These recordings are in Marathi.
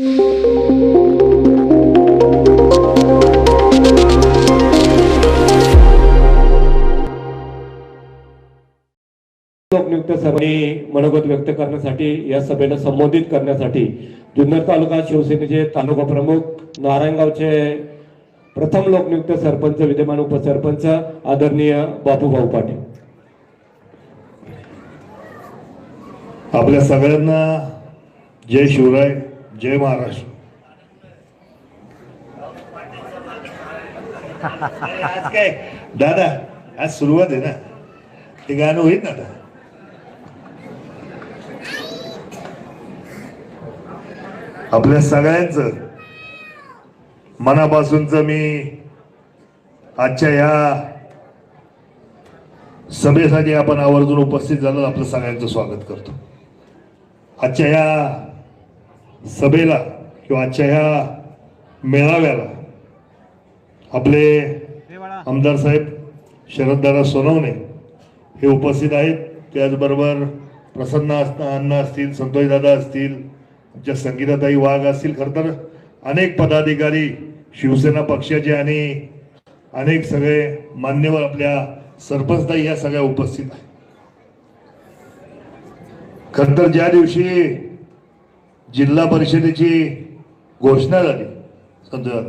लोकनियुक्त सभेने मनोगत व्यक्त करण्यासाठी या सभेला संबोधित करण्यासाठी जुन्नर तालुका शिवसेनेचे तालुका प्रमुख नारायणगावचे प्रथम लोकनियुक्त सरपंच विद्यमान उपसरपंच आदरणीय बापूभाऊ पाटील. आपल्या सगळ्यांना जय शिवराय. जय महाराष्ट्र. आज काय? दादा आज सुरुवात आहे ना. ते गाणं होईल ना आता. आपल्या सगळ्यांचं मनापासूनच मी आजच्या या सभेसाठी आपण आवर्जून उपस्थित झालो. आपलं सगळ्यांचं स्वागत करतो. आजच्या या सभेला किंवा आजच्या या मेळाव्याला आपले आमदार साहेब शरददादा सोनवणे हे उपस्थित आहेत. त्याचबरोबर प्रसन्न अस- अण्णा असतील संतोषदादा असतील आमच्या संगीताताई वाघ असतील खरं तर अनेक पदाधिकारी शिवसेना पक्षाचे आणि अनेक सगळे मान्यवर आपल्या सरपंचताई या सगळ्या उपस्थित आहेत. खर तर ज्या दिवशी जिल्हा परिषदेची घोषणा झाली समजा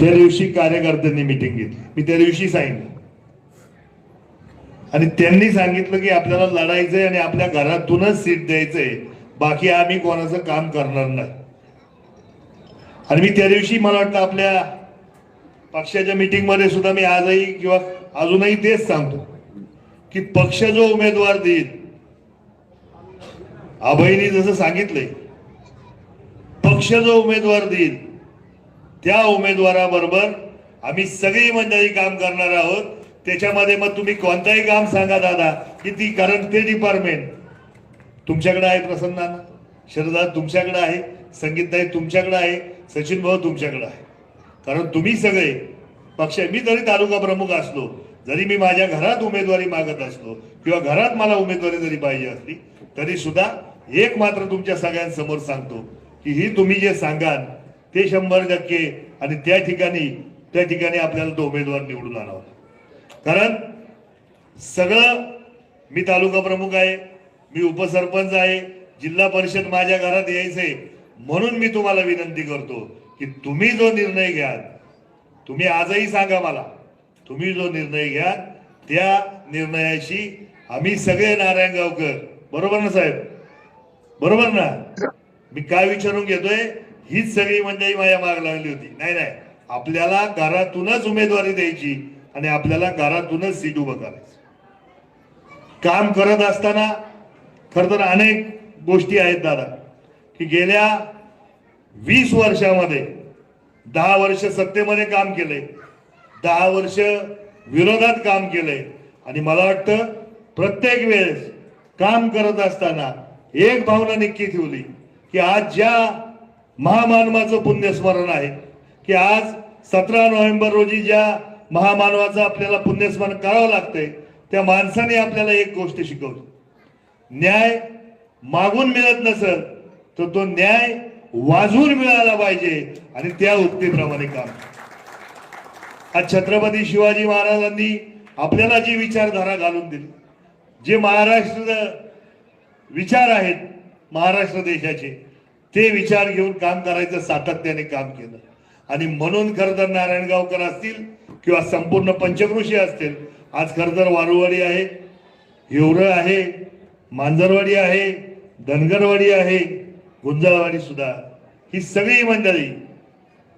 त्या दिवशी कार्यकर्त्यांनी मिटिंग घेतली. मी त्या दिवशी सांगितलं. आणि त्यांनी सांगितलं की आपल्याला लढायचंय आणि आपल्या घरातूनच सीट द्यायचंय. बाकी आम्ही कोणाचं काम करणार नाही. आणि मी त्या दिवशी मला वाटतं आपल्या पक्षाच्या मिटिंगमध्ये सुद्धा मी आजही किंवा अजूनही तेच सांगतो की पक्ष जो उमेदवार देईल अभयनी जसं सांगितलंय पक्ष जो उमेदवार देईल त्या उमेदवाराबरोबर आम्ही सगळी मंडळी काम करणार आहोत. त्याच्यामध्ये मग तुम्ही कोणताही काम सांगा दादा की ती कारण ते डिपार्टमेंट तुमच्याकडे आहे प्रसन्ना शरदा तुमच्याकडे आहे संगीतदाई तुमच्याकडे आहे सचिन भाऊ तुमच्याकडे आहे. कारण तुम्ही सगळे पक्ष मी जरी तालुका प्रमुख असलो जरी मी माझ्या घरात उमेदवारी मागत असलो किंवा घरात मला उमेदवारी जरी पाहिजे असली तरी सुद्धा एक मात्र तुमच्या सगळ्यांसमोर सांगतो की ही तुम्ही जे सांगाल ते शंभर टक्के आणि त्या ठिकाणी त्या ठिकाणी आपल्याला तो उमेदवार निवडून आणावा. कारण सगळं मी तालुका प्रमुख आहे मी उपसरपंच आहे जिल्हा परिषद माझ्या घरात यायचंय. म्हणून मी तुम्हाला विनंती करतो की तुम्ही जो निर्णय घ्याल तुम्ही आजही सांगा मला तुम्ही जो निर्णय घ्या त्या निर्णयाशी आम्ही सगळे नारायण गावकर बरोबर ना साहेब? बरोबर ना? मी काय विचारून घेतोय? हीच सगळी मंडळी माझ्या माग लागली होती. नाही नाही. आपल्याला घरातूनच उमेदवारी द्यायची आणि आपल्याला घरातूनच सीट उभं करायचं. काम करत असताना खर तर अनेक गोष्टी आहेत दादा की गेल्या वीस वर्षामध्ये दहा वर्ष सत्तेमध्ये काम केले दहा वर्ष विरोधात काम केले आणि मला वाटतं प्रत्येक वेळेस काम करत असताना एक भावना नक्की ठेवली की आज ज्या महामानवाचं पुण्यस्मरण आहे की आज सतरा नोव्हेंबर रोजी ज्या महामानवाचं आपल्याला पुण्यस्मरण करावं लागतंय त्या माणसाने आपल्याला एक गोष्ट शिकवली. न्याय मागून मिळत नसल तर तो न्याय वाजून मिळाला पाहिजे आणि त्या उक्तीप्रमाणे काम. आज छत्रपती शिवाजी महाराजांनी आपल्याला जी विचारधारा घालून दिली जे महाराष्ट्र विचार आहेत महाराष्ट्र देशाचे. ते विचार घेऊन काम करायचं सातत्याने काम केलं. आणि म्हणून खरंतर नारायणगावकर असतील किंवा संपूर्ण पंचकृषी असतील आज खरंतर वारुवाडी आहे हिवरं आहे मांजरवाडी आहे धनगरवाडी आहे गुंजाळवाडी सुद्धा. ही सगळी मंडळी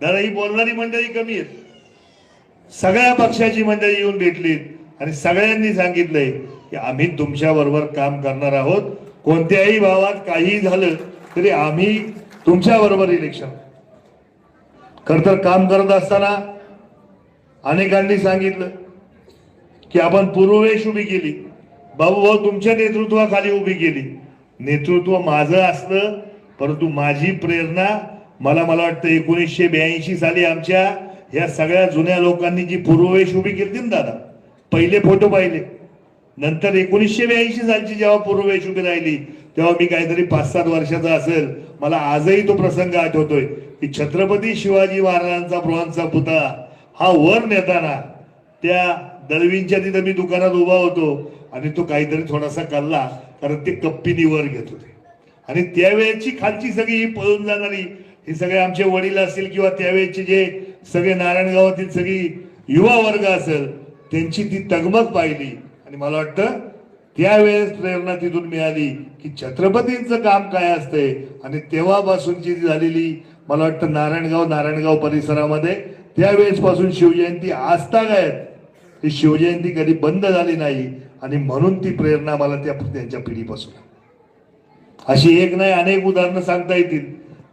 दादा ही बोलणारी मंडळी कमी आहेत. सगळ्या पक्षाची मंडळी येऊन भेटलीत. आणि सगळ्यांनी सांगितलंय की आम्ही तुमच्याबरोबर काम करणार आहोत. कोणत्याही भावात काही झालं तरी आम्ही तुमच्या बरोबर इलेक्शन खर तर काम करत असताना अनेकांनी सांगितलं की आपण पूर्ववेश उभी केली. बाबू भाऊ तुमच्या नेतृत्वाखाली उभी केली. नेतृत्व माझं असलं परंतु माझी प्रेरणा मला मला वाटतं एकोणीसशे ब्याऐंशी साली आमच्या ह्या सगळ्या जुन्या लोकांनी जी पूर्ववेश उभी केली ना दादा पहिले फोटो पाहिले. नंतर एकोणीसशे ब्याऐंशी सालची जेव्हा पूर्वेश उभी राहिली तेव्हा मी काहीतरी पाच सात वर्षाचा असेल. मला आजही तो प्रसंग आठवतोय. की छत्रपती शिवाजी महाराजांचा ब्रॉन्झचा पुतळा हा वर नेताना त्या दळवींच्या तिथं मी दुकानात उभा होतो आणि तो काहीतरी थोडासा कल्ला कारण ते कप्पीनी वर घेत होते. आणि त्यावेळेची खालची सगळी ही पळून जाणारी हे सगळे आमचे वडील असतील किंवा त्यावेळेचे जे सगळे नारायणगावातील सगळी युवा वर्ग असेल त्यांची ती तगमग पाहिली. आणि मला वाटतं त्यावेळेस प्रेरणा तिथून मिळाली की छत्रपतींचं काम काय असतंय आणि तेव्हापासूनची झालेली मला वाटतं नारायणगाव नारायणगाव परिसरामध्ये त्यावेळेसपासून शिवजयंती आजता काय ही शिवजयंती कधी बंद झाली नाही आणि म्हणून ती प्रेरणा मला त्या त्यांच्या पिढीपासून अशी एक नाही अनेक उदाहरणं सांगता येतील.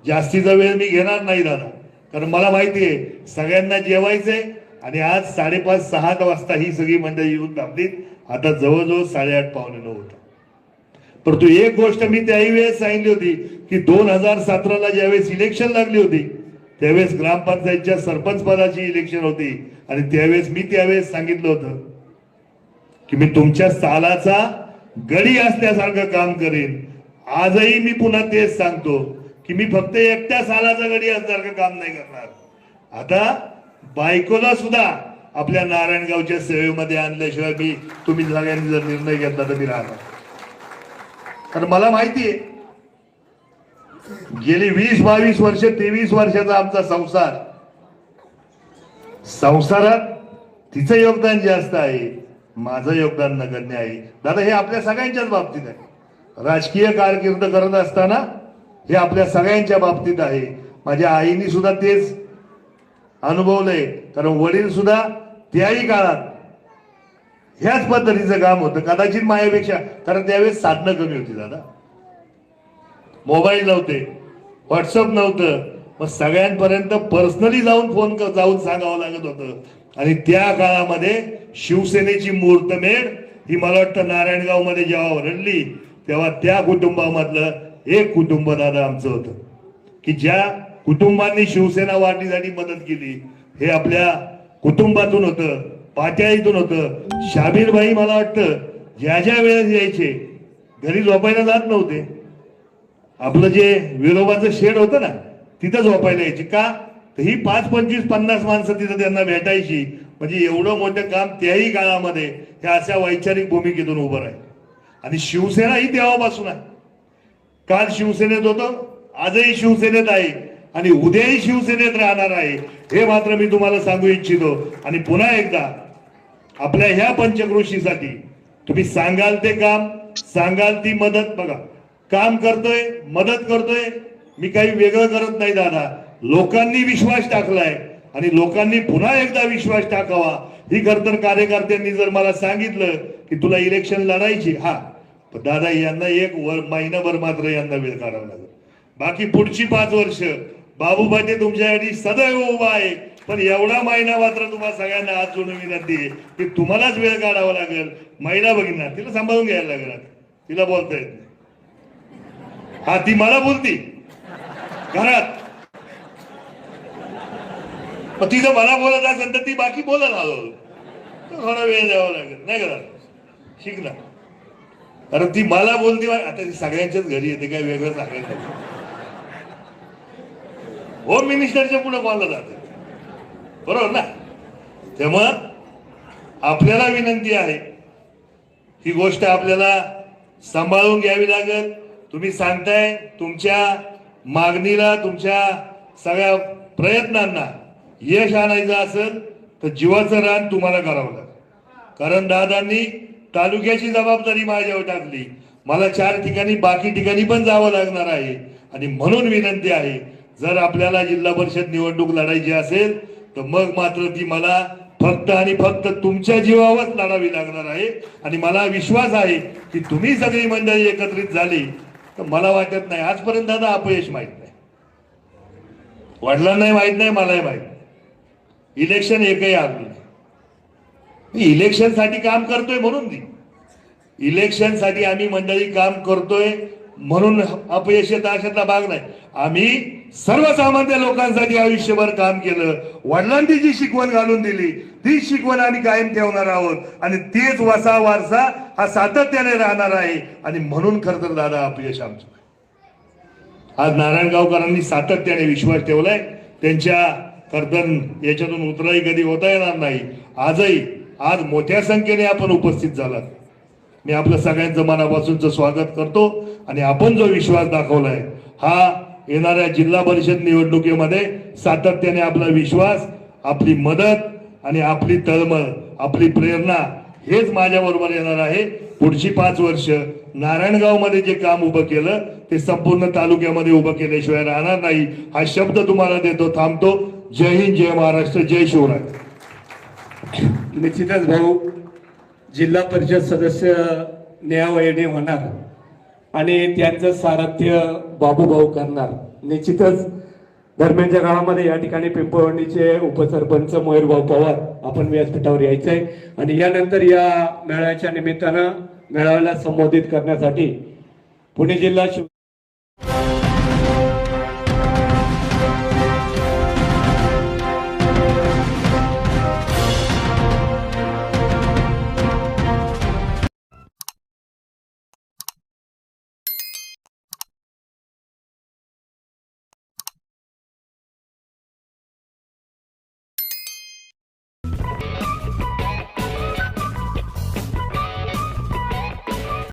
जास्तीचा वेळ मी घेणार नाही दादा. कारण मला माहिती आहे सगळ्यांना जेवायचंय आणि आज साडेपाच सहा वाजता ही सगळी मंडळी येऊन थांबली आता जवळजवळ साडेआठ पावणे नऊ होता परंतु एक गोष्ट मी त्याही वेळेस सांगितली होती की दोन हजार सतराला ज्यावेळेस इलेक्शन लागली होती त्यावेळेस ग्रामपंचायतच्या सरपंच पदाची इलेक्शन होती. आणि त्यावेळेस मी त्यावेळेस सांगितलं होतं की मी तुमच्या सालाचा गडी असल्यासारखं काम करेन. आजही मी पुन्हा तेच सांगतो की मी फक्त एकट्या सालाचा गडी असल्यासारखं काम नाही करणार. आता बायकोला सुद्धा आपल्या नारायणगावच्या सेवेमध्ये आणल्याशिवाय मी तुम्ही सगळ्यांनी जर निर्णय घेतला तर मी राहणार. कारण मला माहिती आहे गेली वीस बावीस वर्ष तेवीस वर्षाचा आमचा संसार. संसारात तिचं योगदान जास्त आहे माझं योगदान नगण्य आहे. दादा हे आपल्या सगळ्यांच्याच बाबतीत आहे. राजकीय कारकीर्द करत असताना हे आपल्या सगळ्यांच्या बाबतीत आहे. माझ्या आईनी सुद्धा तेच अनुभवलंय. कारण वडील सुद्धा त्याही काळात ह्याच पद्धतीचं काम होतं. कदाचित मायापेक्षा कारण त्यावेळेस साधनं कमी होती दादा. मोबाईल नव्हते व्हॉट्सअप नव्हतं. मग सगळ्यांपर्यंत पर्सनली जाऊन फोन जाऊन सांगावं लागत होतं. आणि त्या काळामध्ये शिवसेनेची मुहूर्तमेढ ही मला वाटतं नारायणगावमध्ये जेव्हा रडली तेव्हा त्या कुटुंबामधलं एक कुटुंब दादा आमचं होतं. की ज्या कुटुंबांनी शिवसेना वाढीसाठी मदत केली हे आपल्या कुटुंबातून होतं पाट्याईतून होतं. शाबीरबाई मला वाटतं ज्या ज्या वेळेस यायचे घरी झोपायला जात नव्हते. आपलं जे विरोबाचं शेड होतं ना तिथं झोपायला यायची. का? तर ही पाच पंचवीस पन्नास माणसं तिथं त्यांना भेटायची. म्हणजे एवढं मोठं काम त्याही काळामध्ये हे अशा वैचारिक भूमिकेतून उभं राहील. आणि शिवसेना ही तेव्हापासून आहे. काल शिवसेनेत होतं आजही शिवसेनेत आहे. आणि उद्याही शिवसेनेत राहणार आहे हे मात्र मी तुम्हाला सांगू इच्छितो. आणि पुन्हा एकदा आपल्या ह्या पंचकृषीसाठी तुम्ही सांगाल ते काम सांगाल ती मदत बघा. काम करतोय मदत करतोय मी काही वेगळं करत नाही दादा. लोकांनी विश्वास टाकलाय आणि लोकांनी पुन्हा एकदा विश्वास टाकावा. ही खरतर कार्यकर्त्यांनी जर मला सांगितलं की तुला इलेक्शन लढायची हा. पण दादा यांना एक वर महिनाभर मात्र यांना वेळ काढावा लागेल. बाकी पुढची पाच वर्ष बाबू पाटे तुमच्यासाठी सदैव उभा आहे. पण एवढा महिना मात्र तुम्हाला सगळ्यांना हात जोडून विनंती आहे की तुम्हालाच वेळ काढावा लागेल. महिला बघितणार तिला सांभाळून घ्यायला लागणार तिला बोलता येत नाही. हा ती मला बोलती. घरात. मग तिचं मला बोलत असेल तर ती बाकी बोलत आलो. थोडा वेळ द्यावा लागेल. नाही करा शिकला कारण ती मला बोलती आता ती सगळ्यांच्याच घरी येते काय वेगळं सांगायचं होम मिनिस्टरच्या पुढे बोललं जात. बरोबर ना? तेव्हा आपल्याला विनंती आहे ही गोष्ट आपल्याला सांभाळून घ्यावी लागेल. तुम्ही सांगताय तुमच्या मागणीला तुमच्या सगळ्या प्रयत्नांना यश आणायचं असेल तर जीवाचं रान तुम्हाला करावं लागेल. कारण दादांनी तालुक्याची जबाबदारी माझ्यावर टाकली. मला चार ठिकाणी बाकी ठिकाणी पण जावं लागणार आहे. आणि म्हणून विनंती आहे जर आपल्याला जिल्हा परिषद निवडणूक लढायची असेल तर मग मात्र ती मला फक्त आणि फक्त तुमच्या जीवावरच लढावी लागणार आहे. आणि मला विश्वास आहे की तुम्ही सगळी मंडळी एकत्रित झाली तर मला वाटत नाही. आजपर्यंत दादा अपयश माहीत नाही. वडिलांनाही माहीत नाही मलाही माहीत नाही. इलेक्शन एकही आलं नाही. मी इलेक्शनसाठी काम करतोय म्हणून ती इलेक्शनसाठी आम्ही मंडळी काम करतोय म्हणून अपयश येतं अशातला भाग नाही. आम्ही सर्वसामान्य लोकांसाठी आयुष्यभर काम केलं. वडिलांनी जी शिकवण घालून दिली ती शिकवण आम्ही कायम ठेवणार आहोत. आणि तेच वसा वारसा हा सातत्याने राहणार आहे. आणि म्हणून खर तर दादा अपयश आमचं आज नारायणगावकरांनी सातत्याने विश्वास ठेवलाय. त्यांच्या कर्तन याच्यातून उतराई कधी होता येणार नाही. आजही आज मोठ्या संख्येने आपण उपस्थित झालात. मी आपलं सगळ्यांचं मनापासूनचं स्वागत करतो. आणि आपण जो विश्वास दाखवलाय हा येणाऱ्या जिल्हा परिषद निवडणुकीमध्ये सातत्याने आपला विश्वास आपली मदत आणि आपली तळमळ आपली प्रेरणा हेच माझ्या बरोबर येणार आहे. पुढची पाच वर्ष नारायणगावमध्ये जे काम उभं केलं ते संपूर्ण तालुक्यामध्ये उभं केल्याशिवाय राहणार नाही. हा शब्द तुम्हाला देतो थांबतो. जय हिंद जय महाराष्ट्र जय शिवराय. निश्चितच भाऊ जिल्हा परिषद सदस्य न्यायवयने होणार. आणि त्यांचं सारथ्य बाबूभाऊ करणार. निश्चितच दरम्यानच्या काळामध्ये या ठिकाणी पिंपळवणीचे उपसरपंच मयूरभाऊ पवार आपण व्यासपीठावर यायचंय. आणि यानंतर या मेळाव्याच्या निमित्तानं मेळाव्याला संबोधित करण्यासाठी पुणे जिल्हा शिव